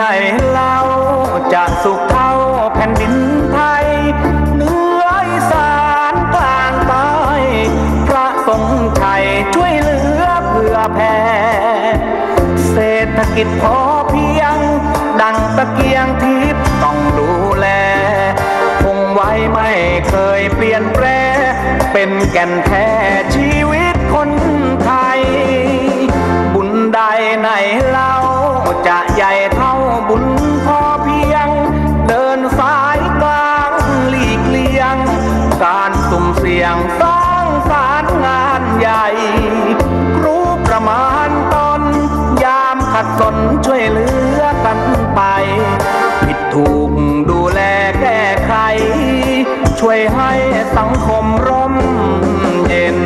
ใดไหนเล่าจะสุขเท่าแผ่นดินไทยเหนืออีสานกลางใต้พระทรงชัยช่วยเหลือเพื่อแผ่เศรษฐกิจพอเพียง ดังตะเกียงทิพย์ต้องดูแล คงไว้ไม่เคยเปลี่ยนแปลเป็นแก่นแท้ชีวิตคนไทย บุญใดไหนเล่าจะใหญ่เท่า ใหญ่รู้ประมาณตน ยามขัดสนช่วยเหลือกันไป ผิดถูกดูแลแก้ไข ช่วยให้สังคมร่มเย็น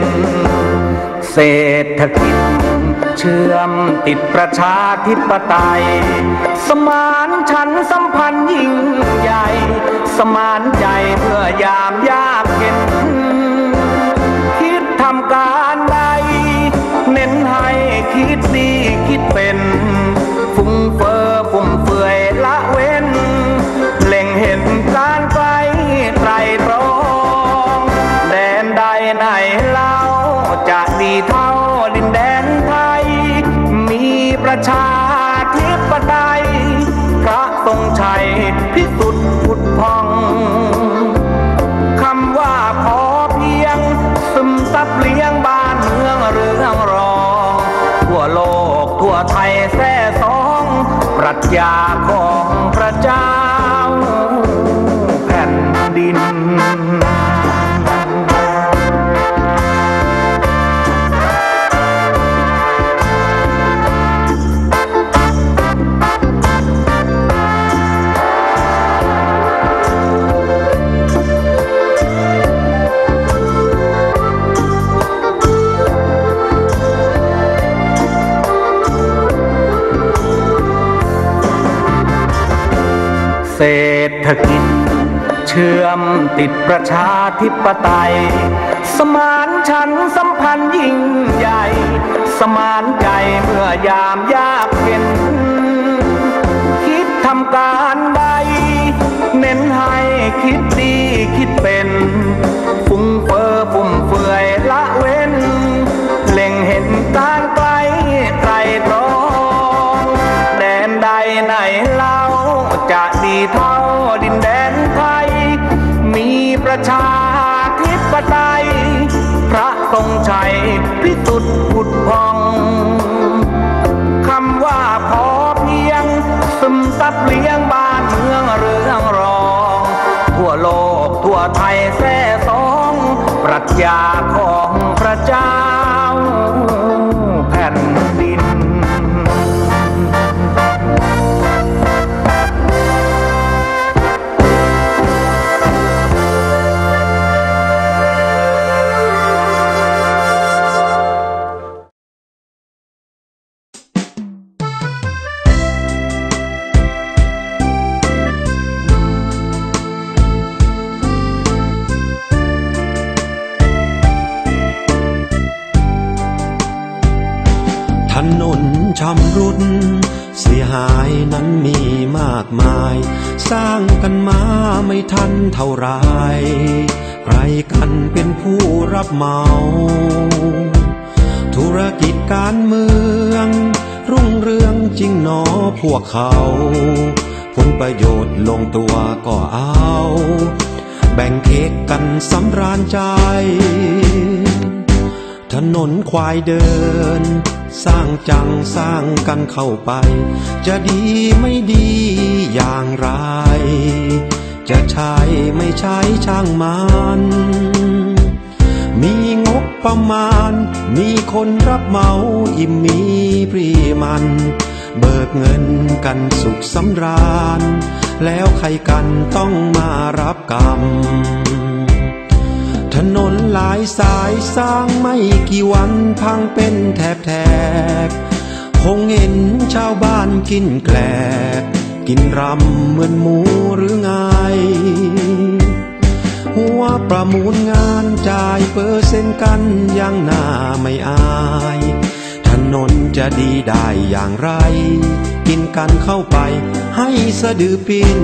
เศรษฐกิจเชื่อมติดประชาธิปไตย สมานฉันสัมพันธ์ยิ่งใหญ่ สมานใจเพื่อยามยาก รษฐกิจ เชื่อมติดประชาธิปไตย สมานฉันสัมพันธ์ยิ่งใหญ่ สมานใจเมื่อยามยากเย็น ยาของพระเจ้า เสียหายนั้นมีมากมาย สร้างกันมาไม่ทันเท่าไร ใครกันเป็นผู้รับเหมา ธุรกิจการเมือง รุ่งเรืองจริงหนอพวกเขา ผลประโยชน์ลงตัวก็เอา แบ่งเค้กกันสำราญใจ ถนนควายเดิน สร้างจังสร้างกันเข้าไป จะดีไม่ดีอย่างไร จะใช้ไม่ใช้ช่างมันมีงบประมาณ มีคนรับเหมาอิ่มมีปรีมัน เบิกเงินกันสุขสำราญ แล้วใครกันต้องมารับกรรม ถนนหลายสายสร้างไม่กี่วันพังเป็นแถบแถบคงเห็นชาวบ้านกินแกลบกินรำเหมือนหมูหรือไง หัวประมูลงานจ่ายเปอร์เซ็นต์กันยังหน้าไม่อาย ถนนจะดีได้อย่างไร กินกันเข้าไปให้สะดือปิ้น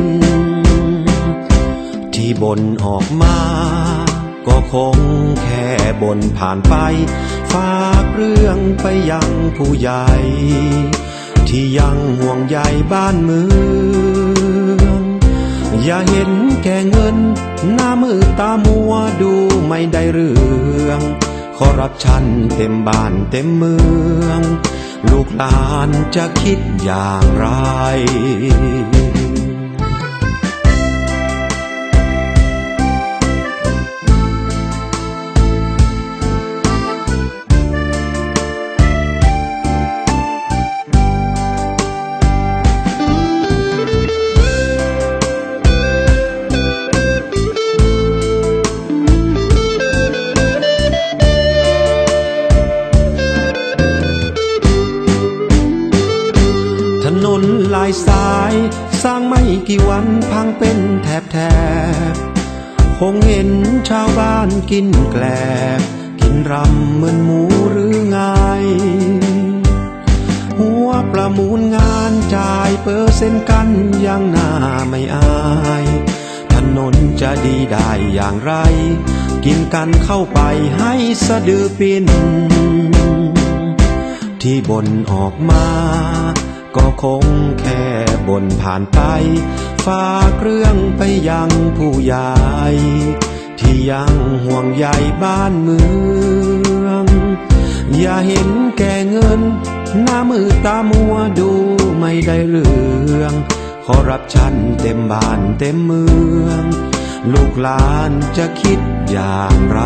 ที่บนออกมา ก็คงแค่บนผ่านไป ฝากเรื่องไปยังผู้ใหญ่ ที่ยังห่วงใยบ้านเมือง อย่าเห็นแก่เงิน หน้ามือตามัวดูไม่ได้เรื่องคอร์รัปชันเต็มบ้านเต็มเมือง ลูกหลานจะคิดอย่างไร ชาวบ้านกินแกลบ กินรำเหมือนหมูหรือไง หัวประมูลงานจ่ายเปอร์เซ็นต์กันยังหน้าไม่อายถนนจะดีได้อย่างไร กินกันเข้าไปให้สะดือปิน ที่บนออกมา ก็คงแค่บนผ่านไป ฝากเรื่องไปยังผู้ใหญ่ ที่ยังห่วงใยบ้านเมือง อย่าเห็นแก่เงิน หน้ามือตามัวดูไม่ได้เรื่องขอรับชันเต็มบ้านเต็มเมือง ลูกหลานจะคิดอย่างไร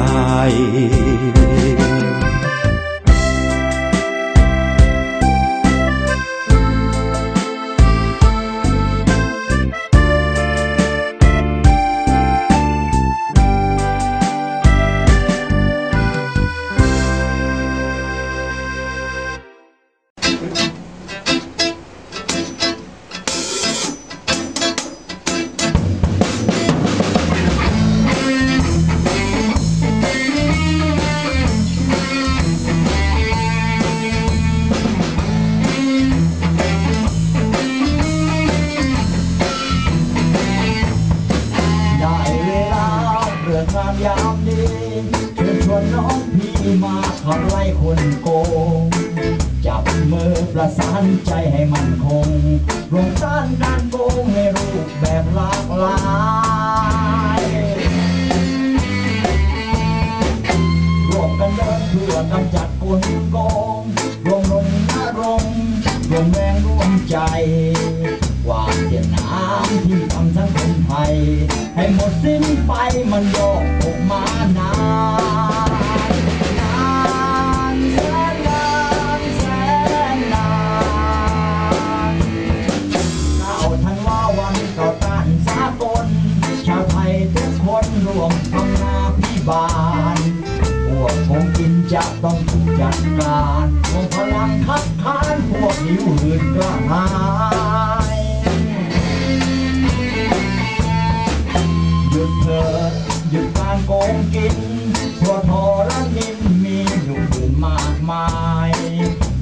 ใจให้มันคงรวมต้านการโกงให้รูปแบบหลากหลายรวมกันเดินเพื่อกำจัดกลโกงรวมลงอารมรวมแรงรวมใจกว่าเสียน้ำที่ทำสังคมไทยให้หมดสิ้นไปมันโยกออกมานา ต้องถูกจัดการรวมพลังคัดค้านพวกหิวหืดกระหายหยุดเถิดหยุดการโกงกินทั่วทอและนินมีอยู่อื่นมากมาย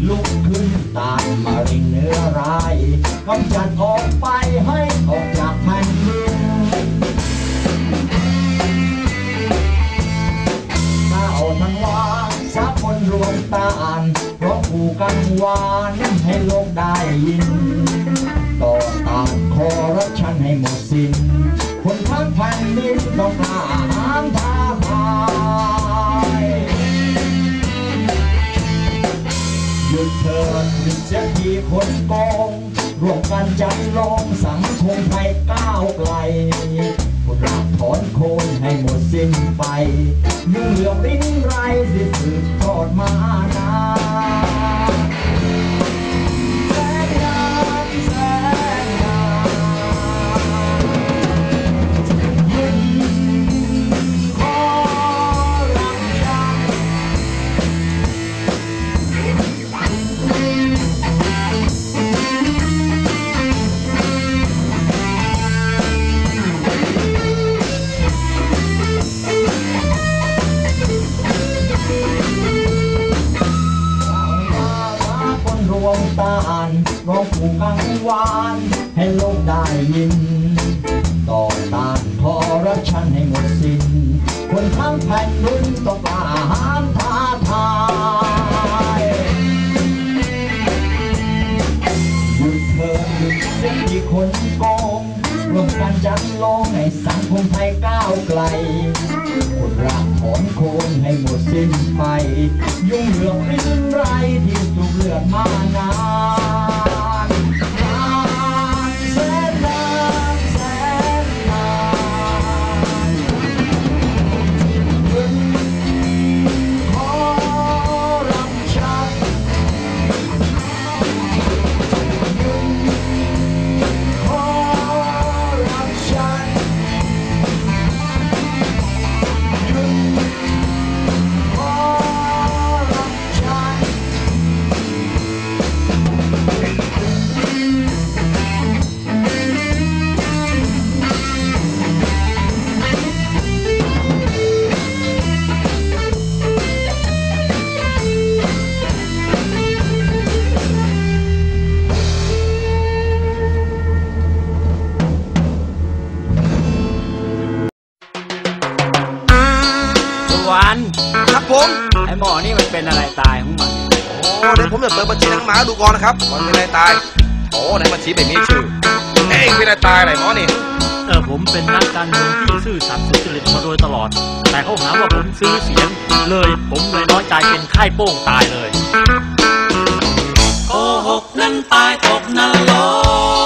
ลุกขึ้นตานมาริงเนื้อร้ายกำจัดออกไป ราะผูกกันวานให้โลกได้ยิน ต่อต้านคอรัปชันให้หมดสิ้น คนทั้งแผ่นดินต้องกล้าหาญท้าทายหยุดเถิดหยุดเสียทีคนโกงร่วมกันจัดลงสังคมไทยก้าวไกลผู้รักถอนโคนให้หมดสิ้นไป องตานร้องผูกกังวาน ให้โลกได้ยิน ต่อต้านคอรัปชันให้หมดสิ้น คนทั้งแผ่นดินต้องกล้าหาญท้าทายหยุดเถิดหยุดเสียที่คนโกงร่วมกันจัดลองให้สังคมไทยก้าวไกลคนราก ถอนโคนให้หมดสิ้นไป ยุ่งเหลืองริ้นไรที่สูบเลือดมานาน ไอ้หมอนี่มันเป็นอะไรตายของมันเนี่ยโอ้เดี๋ยวผมจะเปิดบัญชีหนังหมาดูก่อนนะครับมันเป็นอะไรตาย โอ้ในบัญชีไม่มีชื่อเอ้ยเป็นอะไรตายอะไรหมอนี่ เออผมเป็นนักการเมืองที่ซื่อสัตย์สุจริตมาโดยตลอด แต่เขาหาว่าผมซื้อเสียงเลย ผมเลยน้อยใจเป็นไข้โป้งตายเลย โกหกนั้นตายตกนรก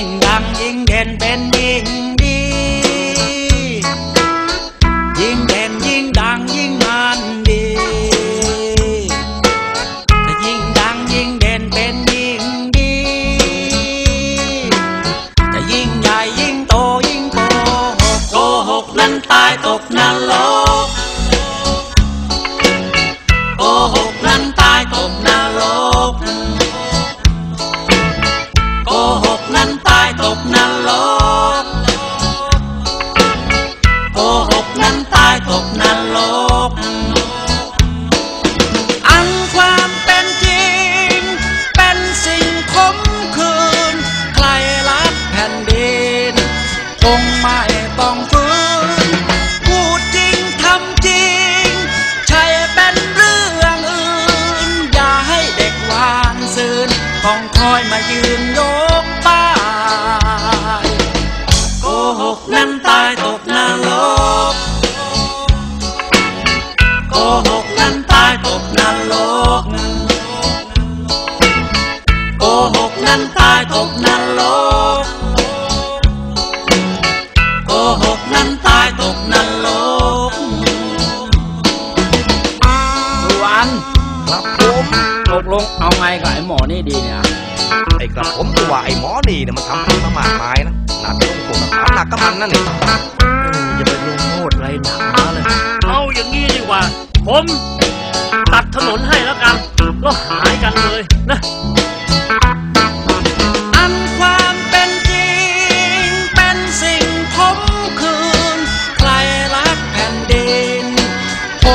ยิ่งดังยิ่งเด่นเป็นยิ่งดี นรกโกหกนั้นตายตกนรกสุวรรณครับผมตกลงเอาไงกับไอ้หมอนี่ดีเนี่ยไอ้กระผมตัวว่าไอ้หมอนี่เนี่ยมันทำผิดมามากมายนะหนักลงโทษหนักหนักกับมันนั่นเองอย่าไปลงโทษอะไรหนักนะเลยเอาอย่างนี้ดีกว่า ผมตัดถนนให้แล้วกันแล้วหายกันเลยนะ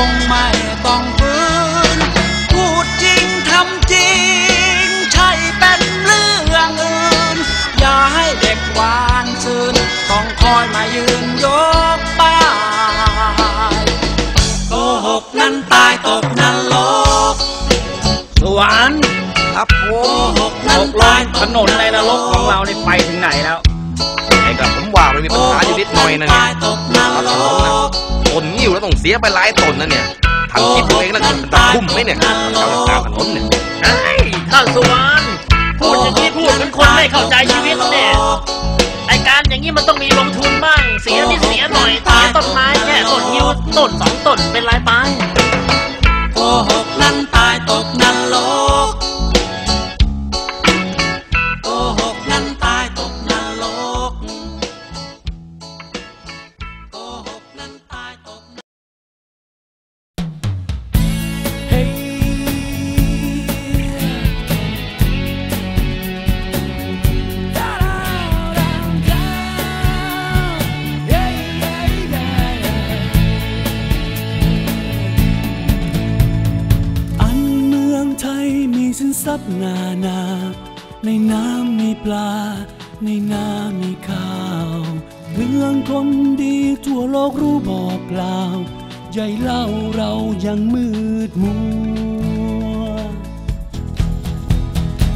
งไม่ต้องฟื้น พูดจริงทำจริง ใช่เป็นเรื่องอื่น อย่าให้เด็กหวานซื่นต้องคอยมายืนยกป้ายโกหกนั้นตายตกนรกสวรรคครับโกหกนั้นตายถนนในนรกของเรานี่ไปถึงไหนแล้วไอ้กับผมว่ามันมีปัญหาอยู่นิดหน่อยนึงครับ ต้นนิ้วแล้วต้องเสียไปหลายต้นนะเนี่ยทำคิดตัวเองแล้วจะคุ้มไหมเนี่ยเจ้าตามถนนเนี่ยไอ้ยท่านสุวรรณพูดอย่างนี้พูดเหมือนคนไม่เข้าใจชีวิตเนี่ยไอการอย่างนี้มันต้องมีลงทุนบ้าง เสียนิดเสียหน่อยเสียต้นไม้แค่ต้นยิ้วต้นสองต้นเป็นไรไปโกหกนั้นตา สินทรัพย์นานา ในน้ำมีปลา ในน้ำมีข้าวเรื่องคนดีทั่วโลกรู้บอกเปล่าใหญ่เล่าเรายังมืดมัว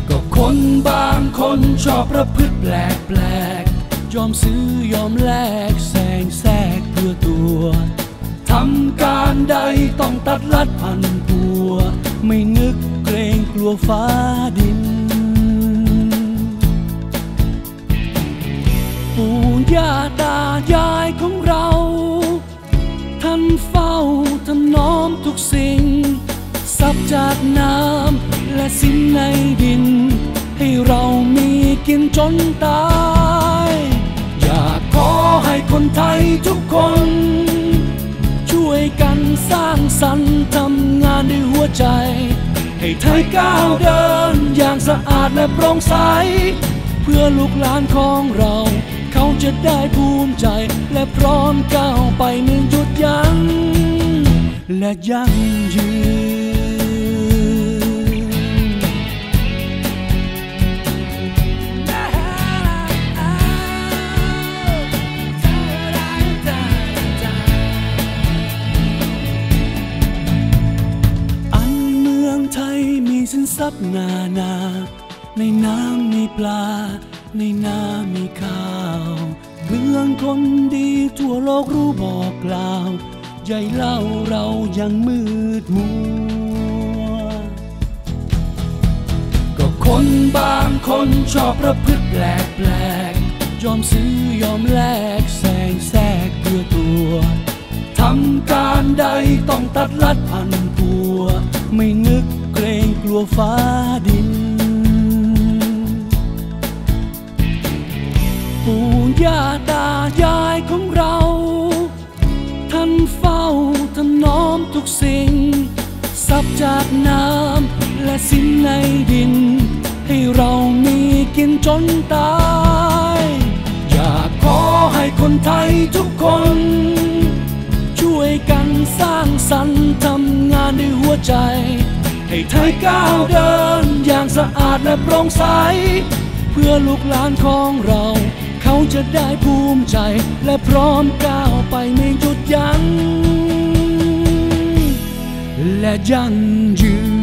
ก็คนบางคนชอบประพฤติแปลกแปลกยอมซื้อยอมแลกแซงแทรกเพื่อตัวทำการใดต้องตัดลัดพันปัว ไม่นึก เกรงกลัวฟ้าดิน ปู่ย่าตายายของเรา ท่านเฝ้าถนอมทุกสิ่งสับจากน้ำและสิ่งในดิน ให้เรามีกินจนตาย อยากขอให้คนไทยทุกคนช่วยกันสร้างสรรค์ทำงานด้วยหัวใจ ให้ไทยก้าวเดิน อย่างสะอาดและโปร่งใส เพื่อลูกหลานของเรา เขาจะได้ภูมิใจ และพร้อมก้าวไปหนึ่งจุดยั้งและยั่งยืน นานา ในน้ำมีปลา ในน้ำมีข้าวเรื่องคนดีทั่วโลกรู้บอกกล่าวใหญ่เล่าเรายังมืดมัว ก็คนบางคนชอบประพฤติแปลกแปลกยอมซื้อยอมแลกแซงแทรกเพื่อตัวทำการใดต้องตัดลัดพันปัว ไม่นึก ลัวฟ้าดิน ปู่ย่าตายายของเรา ท่านเฝ้าถนอมทุกสิ่งสับจากน้ำและสิ่งในดิน ให้เรามีกินจนตาย อยากขอให้คนไทยทุกคน ช่วยกันสร้างสรรค์ทำงานด้วยหัวใจ ให้ไทยก้าวเดิน อย่างสะอาดและโปร่งใส เพื่อลูกหลานของเรา เขาจะได้ภูมิใจ และพร้อมก้าวไปไม่หยุดยัง้งและยั่งยืน